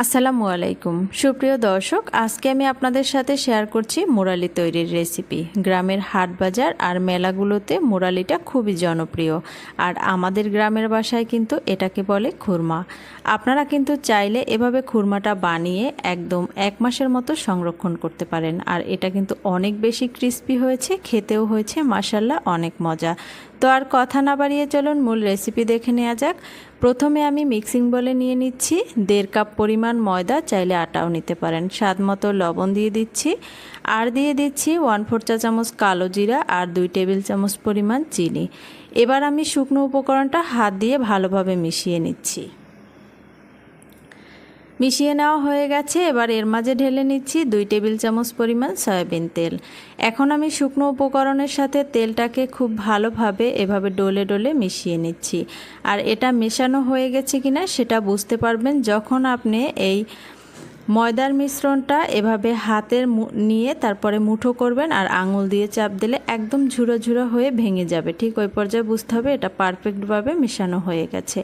আসসালামু আলাইকুম। সুপ্রিয় দর্শক, আজকে আমি আপনাদের সাথে শেয়ার করছি মোরালি তৈরির রেসিপি। গ্রামের হাট বাজার আর মেলাগুলোতে মোরালিটা খুবই জনপ্রিয়। আর আমাদের গ্রামের বাসায় কিন্তু এটাকে বলে খুরমা। আপনারা কিন্তু চাইলে এভাবে খুরমাটা বানিয়ে একদম এক মাসের মতো সংরক্ষণ করতে পারেন। আর এটা কিন্তু অনেক বেশি ক্রিস্পি হয়েছে, খেতেও হয়েছে মাসাল্লাহ অনেক মজা। তো আর কথা না বাড়িয়ে চলুন, মূল রেসিপি দেখে নেওয়া যাক। প্রথমে আমি মিক্সিং বলে নিয়ে নিচ্ছি। দেড় কাপ পরিমাণ ময়দা, চাইলে আটাও নিতে পারেন। স্বাদ মতো লবণ দিয়ে দিচ্ছি। আর দিয়ে দিচ্ছি ওয়ান ফোর চা চামচ কালো জিরা আর দুই টেবিল চামচ পরিমাণ চিনি। এবার আমি শুকনো উপকরণটা হাত দিয়ে ভালোভাবে মিশিয়ে নিচ্ছি। মিশিয়ে নেওয়া হয়ে গেছে। এবার এর মাঝে ঢেলে নিচ্ছি দুই টেবিল চামচ পরিমাণ সয়াবিন তেল। এখন আমি শুকনো উপকরণের সাথে তেলটাকে খুব ভালোভাবে এভাবে ডলে ডলে মিশিয়ে নিচ্ছি। আর এটা মেশানো হয়ে গেছে কিনা সেটা বুঝতে পারবেন যখন আপনি এই ময়দার মিশ্রণটা এভাবে হাতের নিয়ে তারপরে মুঠো করবেন আর আঙুল দিয়ে চাপ দিলে একদম ঝুড়ো ঝুড়ো হয়ে ভেঙে যাবে। ঠিক ওই পর্যায়ে বুঝতে হবে এটা পারফেক্টভাবে মেশানো হয়ে গেছে।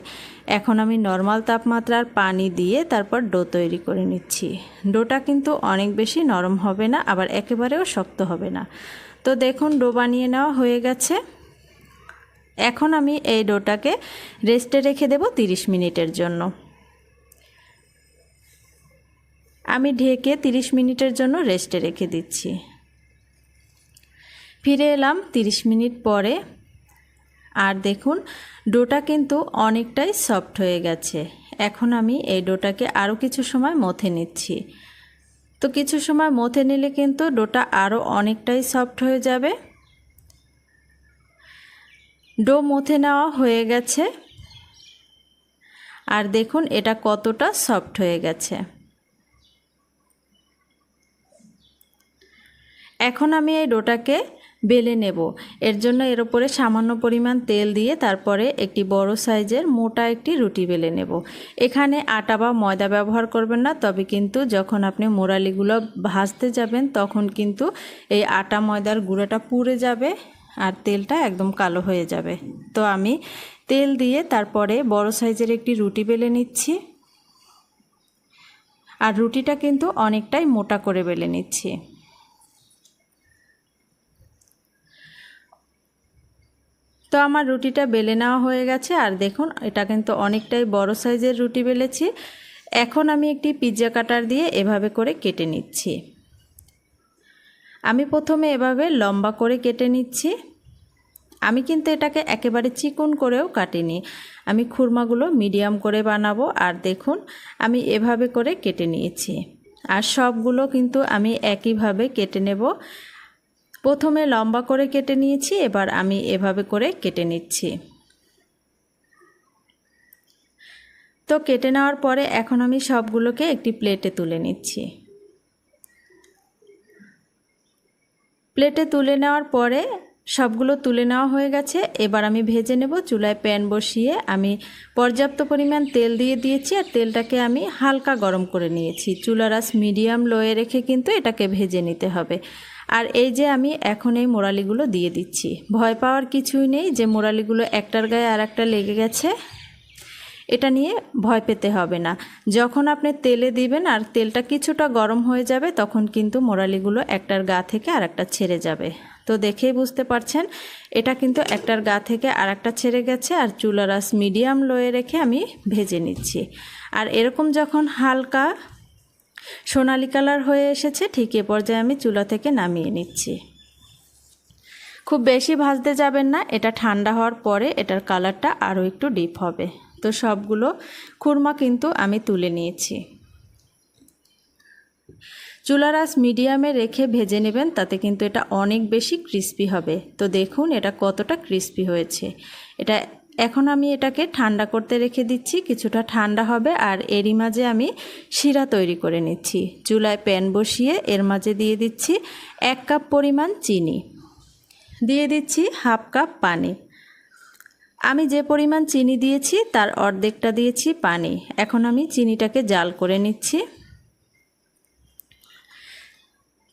এখন আমি নর্মাল তাপমাত্রার পানি দিয়ে তারপর ডো তৈরি করে নিচ্ছি। ডোটা কিন্তু অনেক বেশি নরম হবে না, আবার একেবারেও শক্ত হবে না। তো দেখুন, ডো বানিয়ে নেওয়া হয়ে গেছে। এখন আমি এই ডোটাকে রেস্টে রেখে দেব তিরিশ মিনিটের জন্য। আমি ঢেকে 30 মিনিটের জন্য রেস্টে রেখে দিচ্ছি। ফিরে এলাম 30 মিনিট পরে। আর দেখুন, ডোটা কিন্তু অনেকটাই সফট হয়ে গেছে। এখন আমি এই ডোটাকে আরও কিছু সময় মথে নিচ্ছি। তো কিছু সময় মথে নিলে কিন্তু ডোটা আরও অনেকটাই সফট হয়ে যাবে। ডো মথে নেওয়া হয়ে গেছে। আর দেখুন, এটা কতটা সফট হয়ে গেছে। এখন আমি এই ডোটাকে বেলে নেব। এর জন্য এর ওপরে সামান্য পরিমাণ তেল দিয়ে তারপরে একটি বড় সাইজের মোটা একটি রুটি বেলে নেব। এখানে আটা বা ময়দা ব্যবহার করবেন না, তবে কিন্তু যখন আপনি মোরালিগুলো ভাজতে যাবেন, তখন কিন্তু এই আটা, ময়দার গুঁড়োটা পুড়ে যাবে আর তেলটা একদম কালো হয়ে যাবে। তো আমি তেল দিয়ে তারপরে বড় সাইজের একটি রুটি বেলে নিচ্ছি। আর রুটিটা কিন্তু অনেকটাই মোটা করে বেলে নিচ্ছি। তো আমার রুটিটা বেলে নেওয়া হয়ে গেছে। আর দেখুন, এটা কিন্তু অনেকটাই বড় সাইজের রুটি বেলেছি। এখন আমি একটি পিৎজা কাটার দিয়ে এভাবে করে কেটে নিচ্ছি। আমি প্রথমে এভাবে লম্বা করে কেটে নিচ্ছি। আমি কিন্তু এটাকে একেবারে চিকন করেও কাটিনি। আমি খুরমাগুলো মিডিয়াম করে বানাবো। আর দেখুন, আমি এভাবে করে কেটে নিয়েছি। আর সবগুলো কিন্তু আমি একইভাবে কেটে নেব। প্রথমে লম্বা করে কেটে নিয়েছি, এবার আমি এভাবে করে কেটে নিচ্ছি। তো কেটে নেওয়ার পরে এখন আমি সবগুলোকে একটি প্লেটে তুলে নিচ্ছি। প্লেটে তুলে নেওয়ার পরে সবগুলো তুলে নেওয়া হয়ে গেছে, এবার আমি ভেজে নেব চুলায় প্যান বসিয়ে। আমি পর্যাপ্ত পরিমাণ তেল দিয়ে দিয়েছি আর তেলটাকে আমি হালকা গরম করে নিয়েছি। চুলারাস মিডিয়াম লোয়ে রেখে কিন্তু এটাকে ভেজে নিতে হবে। আর এই যে আমি এখন এই মোরালিগুলো দিয়ে দিচ্ছি। ভয় পাওয়ার কিছুই নেই যে মোরালিগুলো একটার গায়ে আর একটা লেগে গেছে। এটা নিয়ে ভয় পেতে হবে না। যখন আপনি তেলে দিবেন আর তেলটা কিছুটা গরম হয়ে যাবে, তখন কিন্তু মোরালিগুলো একটার গা থেকে আর একটা ছেড়ে যাবে। তো দেখেই বুঝতে পারছেন, এটা কিন্তু একটার গা থেকে আর একটা ছেড়ে গেছে আর চুলারাস মিডিয়াম লোয়ে রেখে আমি ভেজে নিচ্ছি। আর এরকম যখন হালকা সোনালি কালার হয়ে এসেছে, ঠিক এ পর্যায়ে আমি চুলা থেকে নামিয়ে নিচ্ছি। খুব বেশি ভাজতে যাবেন না, এটা ঠান্ডা হওয়ার পরে এটার কালারটা আরও একটু ডিপ হবে। তো সবগুলো খুরমা কিন্তু আমি তুলে নিয়েছি। চুলারাস মিডিয়ামে রেখে ভেজে নেবেন, তাতে কিন্তু এটা অনেক বেশি ক্রিস্পি হবে। তো দেখুন এটা কতটা ক্রিস্পি হয়েছে। এটা এখন আমি এটাকে ঠান্ডা করতে রেখে দিচ্ছি, কিছুটা ঠান্ডা হবে আর এরই মাঝে আমি শিরা তৈরি করে নিচ্ছি। চুলায় প্যান বসিয়ে এর মাঝে দিয়ে দিচ্ছি এক কাপ পরিমাণ চিনি। দিয়ে দিচ্ছি হাফ কাপ পানি। আমি যে পরিমাণ চিনি দিয়েছি, তার অর্ধেকটা দিয়েছি পানি। এখন আমি চিনিটাকে জাল করে নিচ্ছি।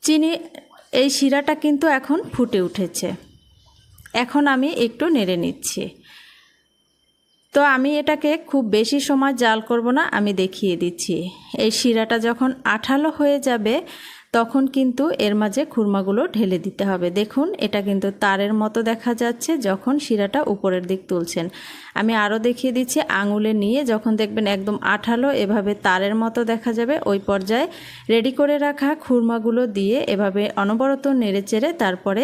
চিনি, এই শিরাটা কিন্তু এখন ফুটে উঠেছে। এখন আমি একটু নেড়ে নিচ্ছি। তো আমি এটাকে খুব বেশি সময় জাল করব না, আমি দেখিয়ে দিচ্ছি। এই শিরাটা যখন আঠালো হয়ে যাবে, তখন কিন্তু এর মাঝে খুরমাগুলো ঢেলে দিতে হবে। দেখুন, এটা কিন্তু তারের মতো দেখা যাচ্ছে যখন শিরাটা উপরের দিক তুলছেন। আমি আরও দেখিয়ে দিচ্ছি, আঙুলে নিয়ে যখন দেখবেন একদম আঠালো, এভাবে তারের মতো দেখা যাবে। ওই পর্যায়ে রেডি করে রাখা খুরমাগুলো দিয়ে এভাবে অনবরত নেড়েচেড়ে তারপরে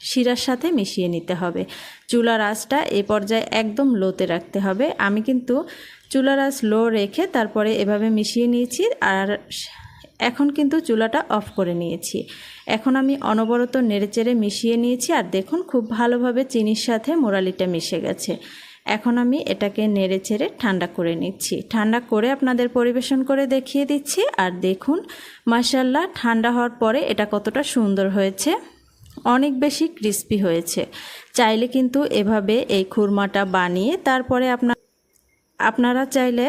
শিরার সাথে মিশিয়ে নিতে হবে। চুলার আঁচটা এ পর্যায়ে একদম লোতে রাখতে হবে। আমি কিন্তু চুলার আঁচ লো রেখে তারপরে এভাবে মিশিয়ে নিয়েছি আর এখন কিন্তু চুলাটা অফ করে নিয়েছি। এখন আমি অনবরত নেড়েচেড়ে মিশিয়ে নিয়েছি আর দেখুন খুব ভালোভাবে চিনির সাথে মোরালিটা মিশে গেছে। এখন আমি এটাকে নেড়ে চেড়ে ঠান্ডা করে নিচ্ছি। ঠান্ডা করে আপনাদের পরিবেশন করে দেখিয়ে দিচ্ছি আর দেখুন মাসাল্লাহ ঠান্ডা হওয়ার পরে এটা কতটা সুন্দর হয়েছে। অনেক বেশি ক্রিস্পি হয়েছে। চাইলে কিন্তু এভাবে এই খুরমাটা বানিয়ে তারপরে আপনার আপনারা চাইলে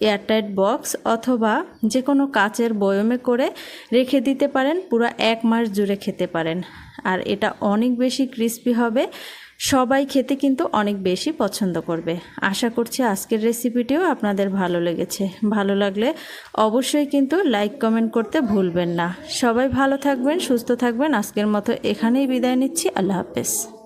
এয়ারটাইট বক্স অথবা যে কোনো কাচের বয়মে করে রেখে দিতে পারেন, পুরো এক মাস জুড়ে খেতে পারেন। আর এটা অনেক বেশি ক্রিস্পি হবে। সবাই খেতে কিন্তু অনেক বেশি পছন্দ করবে। আশা করছি আজকের রেসিপিটিও আপনাদের ভালো লেগেছে। ভালো লাগলে অবশ্যই কিন্তু লাইক কমেন্ট করতে ভুলবেন না। সবাই ভালো থাকবেন, সুস্থ থাকবেন। আজকের মতো এখানেই বিদায় নিচ্ছি। আল্লাহ হাফেজ।